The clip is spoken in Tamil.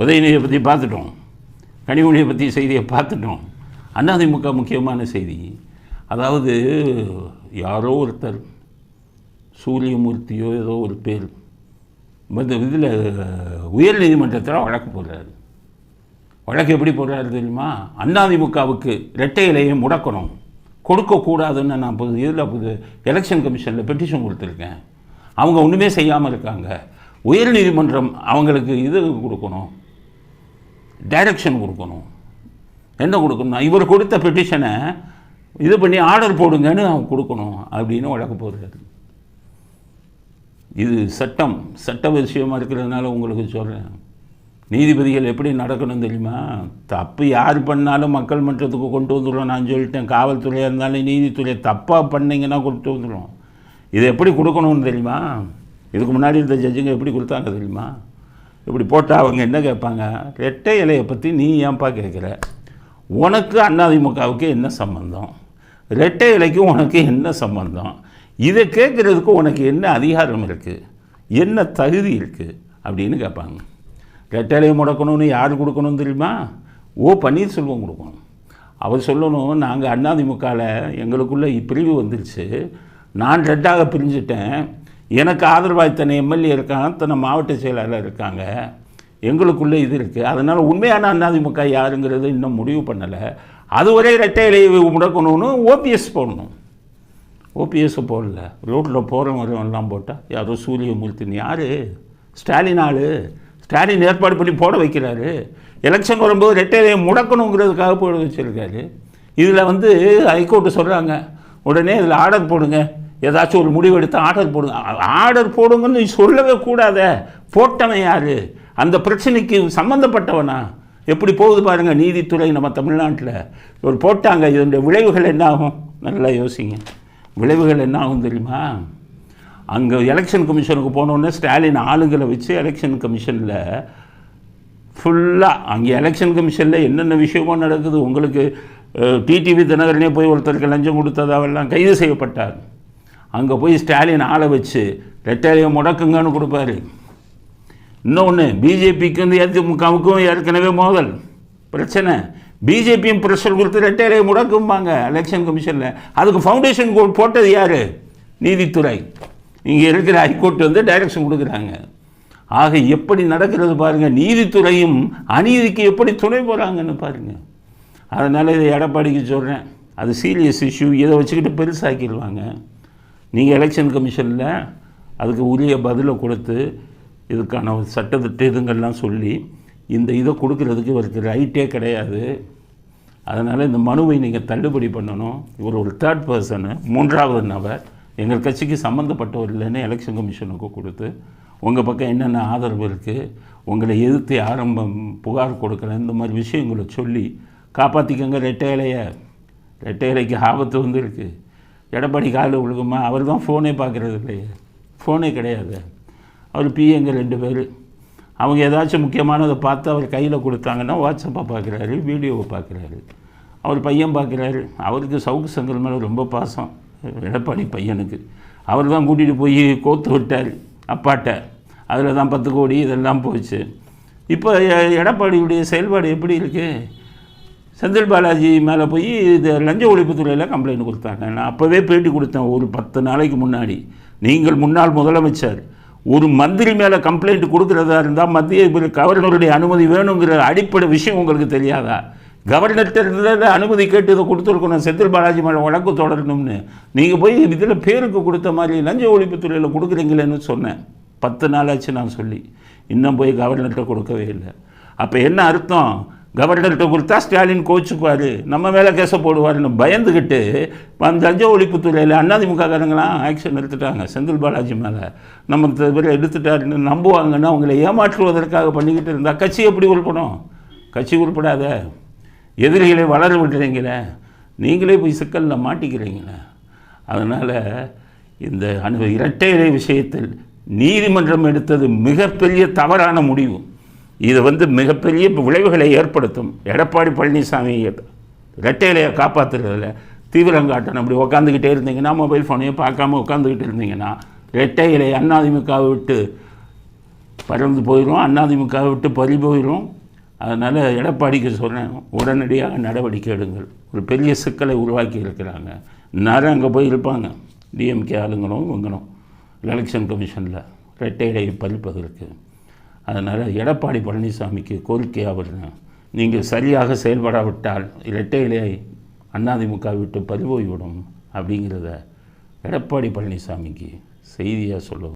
உதயநிதியை பற்றி பார்த்துட்டோம். கனிமொழியை பற்றி செய்தியை பார்த்துட்டோம். அதிமுக முக்கியமான செய்தி. அதாவது யாரோ ஒருத்தர் சூரியமூர்த்தியோ ஏதோ ஒரு பேர் இந்த இதில் உயர் நீதிமன்றத்தில் வழக்கு போடுறாரு. வழக்கு எப்படி போடுறாரு தெரியுமா? அதிமுகவுக்கு ரெட்டை இலையை முடக்கணும். கொடுக்கக்கூடாதுன்னு நான் புது இதில் புது எலெக்ஷன் கமிஷனில் பெட்டிஷன் கொடுத்துருக்கேன். அவங்க ஒன்றுமே செய்யாமல் இருக்காங்க. உயர்நீதிமன்றம் அவங்களுக்கு இது கொடுக்கணும். டைரக்ஷன் கொடுக்கணும். என்ன கொடுக்கணும் இவர் கொடுத்த பெட்டிஷனை இது பண்ணி ஆர்டர் போடுங்கன்னு அவன் கொடுக்கணும் அப்படின்னு வழக்கு போடுறாரு இது சட்டம். சட்ட விஷயமாக இருக்கிறதுனால உங்களுக்கு சொல்கிறேன் நீதிபதிகள் எப்படி நடக்கணும் தெரியுமா? தப்பு யார் பண்ணாலும் மக்கள் மன்றத்துக்கு கொண்டு வந்துடுவோம் நான் சொல்லிட்டேன் காவல்துறையாக இருந்தாலும் நீதித்துறை தப்பாக பண்ணிங்கன்னா கொண்டு வந்துடுவோம் இது எப்படி கொடுக்கணும்னு தெரியுமா? இதுக்கு முன்னாடி இருந்த ஜட்ஜுங்க எப்படி கொடுத்தாங்க தெரியுமா? இப்படி போட்டால் அவங்க என்ன கேட்பாங்க? ரெட்டை இலையை பற்றி நீ ஏன்பா கேட்குற? உனக்கு அதிமுகவுக்கு என்ன சம்மந்தம் ரெட்டை இலைக்கு உனக்கு என்ன சம்மந்தம் இதை கேட்குறதுக்கு உனக்கு என்ன அதிகாரம் இருக்குது என்ன தகுதி இருக்குது அப்படின்னு கேட்பாங்க. ரெட்டை இலையை முடக்கணும்னு யார் கொடுக்கணும் தெரியுமா? ஓ பன்னீர்செல்வம் கொடுக்கணும். அவர் சொல்லணும் நாங்கள் அதிமுகவில் எங்களுக்குள்ளே பிரிவு வந்துருச்சு. நான் ரெட்டாக பிரிஞ்சுட்டேன். எனக்கு ஆதரவாக இத்தனை எம்எல்ஏ இருக்காங்க இத்தனை மாவட்ட செயலாளர் இருக்காங்க. எங்களுக்குள்ளே இது இருக்குது அதனால் உண்மையான அதிமுக யாருங்கிறது இன்னும் முடிவு பண்ணலை. அது ஒரே ரெட்டை இலையை முடக்கணும்னு ஓபிஎஸ் போடணும். ஓபிஎஸ் போடல. ரோட்டில் போகிறவங்க எல்லாம் போட்டால் யாரோ சூரியமூர்த்தின்னு யார்? ஸ்டாலின் ஆள். ஸ்டாலின் ஏற்பாடு பண்ணி போட வைக்கிறாரு. எலெக்ஷன் வரும்போது ரெட்டை இலையை முடக்கணுங்கிறதுக்காக போட வச்சுருக்காரு. இதில் வந்து ஹைகோர்ட்டு சொல்கிறாங்க உடனே இதில் ஆர்டர் போடுங்க. ஏதாச்சும் ஒரு முடிவு எடுத்து ஆர்டர் போடுங்க. ஆர்டர் போடுங்கன்னு நீ சொல்லவே கூடாத. போட்டவன் யார்? அந்த பிரச்சனைக்கு சம்மந்தப்பட்டவனா எப்படி போகுது பாருங்கள் நீதித்துறை நம்ம தமிழ்நாட்டில். ஒரு போட்டாங்க இதனுடைய விளைவுகள் என்ன ஆகும் நல்லா யோசிங்க. விளைவுகள் என்ன ஆகும் தெரியுமா? அங்கே எலெக்ஷன் கமிஷனுக்கு போனோடனே ஸ்டாலின் ஆளுங்களை வச்சு எலெக்ஷன் கமிஷனில் ஃபுல்லாக அங்கே எலெக்ஷன் கமிஷனில் என்னென்ன விஷயமோ நடக்குது. உங்களுக்கு டிடிவி தினகரனே போய் ஒருத்தருக்கு லஞ்சம் கொடுத்ததாவெல்லாம் கைது செய்யப்பட்டார். அங்கே போய் ஸ்டாலின் ஆளை வச்சு ரெட்டாலியை முடக்குங்கன்னு கொடுப்பாரு. இன்னொன்று பிஜேபிக்கு வந்து அதிமுகவுக்கும் ஏற்கனவே மோதல். பிரச்சனை. பிஜேபியும் ப்ரெஷர் கொடுத்து ரெட்டாலியை முடக்கும்பாங்க எலெக்ஷன் கமிஷனில் அதுக்கு ஃபவுண்டேஷன் போட்டது யார்? நீதித்துறை. இங்கே இருக்கிற ஹைகோர்ட் வந்து டைரக்ஷன் கொடுக்குறாங்க. ஆக எப்படி நடக்கிறது பாருங்கள் நீதித்துறையும் அநீதிக்கு எப்படி துணை போகிறாங்கன்னு பாருங்கள் அதனால் இதை எடப்பாடிக்கு சொல்கிறேன் அது சீரியஸ் இஷ்யூ இதை வச்சுக்கிட்டு பெருசாக்கிடுவாங்க. நீங்கள் எலெக்ஷன் கமிஷனில் அதுக்கு உரிய பதிலை கொடுத்து இதுக்கான சட்டத்திட்ட இதுங்கள்லாம் சொல்லி இந்த இதை கொடுக்கறதுக்கு இவருக்கு ரைட்டே கிடையாது. அதனால் இந்த மனுவை நீங்கள் தள்ளுபடி பண்ணணும். இவர் ஒரு தேர்ட் பர்சனு மூன்றாவது நபர். எங்கள் கட்சிக்கு சம்மந்தப்பட்டவர் இல்லைன்னு எலெக்ஷன் கமிஷனுக்கு கொடுத்து உங்கள் பக்கம் என்னென்ன ஆதரவு இருக்குது உங்களை எதிர்த்து ஆரம்பம் புகார் கொடுக்கல இந்த மாதிரி விஷயங்களை சொல்லி காப்பாற்றிக்கங்க ரெட்டை இலையை. ரெட்டை இலைக்கு ஆபத்து வந்து இருக்குது எடப்பாடி காலில் விழுகுமா? அவர் தான் ஃபோனே பார்க்குறது இல்லையே. ஃபோனே கிடையாது. அவர் பிஏங்க ரெண்டு பேர். அவங்க ஏதாச்சும் முக்கியமானதை பார்த்து அவர் கையில் கொடுத்தாங்கன்னா வாட்ஸ்அப்பை பார்க்குறாரு வீடியோவை பார்க்குறாரு. அவர் பையன் பார்க்குறாரு. அவருக்கு சவுக்கு சங்கல் மேலே ரொம்ப பாசம். எடப்பாடி பையனுக்கு. அவர் தான் கூட்டிகிட்டு போய் கோத்து விட்டார் அப்பாட்ட. அதில் தான் பத்து கோடி இதெல்லாம் போச்சு. இப்போ எடப்பாடியுடைய செயல்பாடு எப்படி இருக்குது செந்தில் பாலாஜி மேலே போய் இது லஞ்ச ஒழிப்புத்துறையில் கம்ப்ளைண்ட் கொடுத்தாங்க. நான் அப்போவே பேட்டி கொடுத்தேன் ஒரு பத்து நாளைக்கு முன்னாடி. நீங்கள் முன்னாள் முதலமைச்சர். ஒரு மந்திரி மேலே கம்ப்ளைண்ட் கொடுக்குறதா இருந்தால் மத்திய கவர்னருடைய அனுமதி வேணுங்கிற அடிப்படை விஷயம் உங்களுக்கு தெரியாதா? கவர்னர்கிட்ட அனுமதி கேட்டு இதை கொடுத்துருக்கணும் செந்தில் பாலாஜி மேலே வழக்கு தொடரணும்னு. நீங்கள் போய் இதில் பேருக்கு கொடுத்த மாதிரி லஞ்ச ஒழிப்புத்துறையில் கொடுக்குறீங்களேன்னு சொன்னேன். பத்து நாளாச்சு நான் சொல்லி. இன்னும் போய் கவர்னர்கிட்ட கொடுக்கவே இல்லை. அப்போ என்ன அர்த்தம்? கவர்னர்கிட்ட கொடுத்தா ஸ்டாலின் கோச்சுக்குவார். நம்ம மேலே கேச போடுவார்னு பயந்துக்கிட்டு அந்த லஞ்ச ஒழிப்புத்துறையில் அதிமுக காரங்களாம் ஆக்ஷன் எடுத்துட்டாங்க செந்தில் பாலாஜி மேலே. நம்ம பேர் எடுத்துட்டாருன்னு நம்புவாங்கன்னா அவங்களை ஏமாற்றுவதற்காக பண்ணிக்கிட்டு இருந்தால் கட்சி எப்படி உருப்படும்? கட்சி உருப்படாத. எதிரிகளை வளர விடுறீங்களே. நீங்களே போய் சிக்கலில் மாட்டிக்கிறீங்களே. அதனால் இந்த அணு இரட்டை இலை விஷயத்தில் நீதிமன்றம் எடுத்தது மிகப்பெரிய தவறான முடிவு. இது வந்து மிகப்பெரிய விளைவுகளை ஏற்படுத்தும். எடப்பாடி பழனிசாமி இரட்டை இலையை காப்பாற்றுறதுல தீவிரம் காட்டணும் அப்படி உட்காந்துக்கிட்டே இருந்தீங்கன்னா மொபைல் ஃபோனையும் பார்க்காம உட்காந்துக்கிட்டு இருந்தீங்கன்னா இரட்டை இலை அதிமுகவை விட்டு பறந்து போயிடும் அதிமுக விட்டு பறி போயிடும் அதனால் எடப்பாடிக்கு சொல்கிறேன் உடனடியாக நடவடிக்கை எடுங்கள். ஒரு பெரிய சிக்கலை உருவாக்கி இருக்கிறாங்க. நேரம் அங்கே போய் இருப்பாங்க. டிஎம்கே ஆளுங்களும் இவங்களும். எலெக்ஷன் கமிஷனில் ரெட்டை இலையை பறிப்பதற்கு. அதனால் எடப்பாடி பழனிசாமிக்கு கோரிக்கையாக வருகிறேன் நீங்கள் சரியாக செயல்படாவிட்டால் இரட்டையிலே அதிமுக விட்டு பறிபோய்விடும் அப்படிங்கிறத எடப்பாடி பழனிசாமிக்கு செய்தியாக சொல்லுவோம்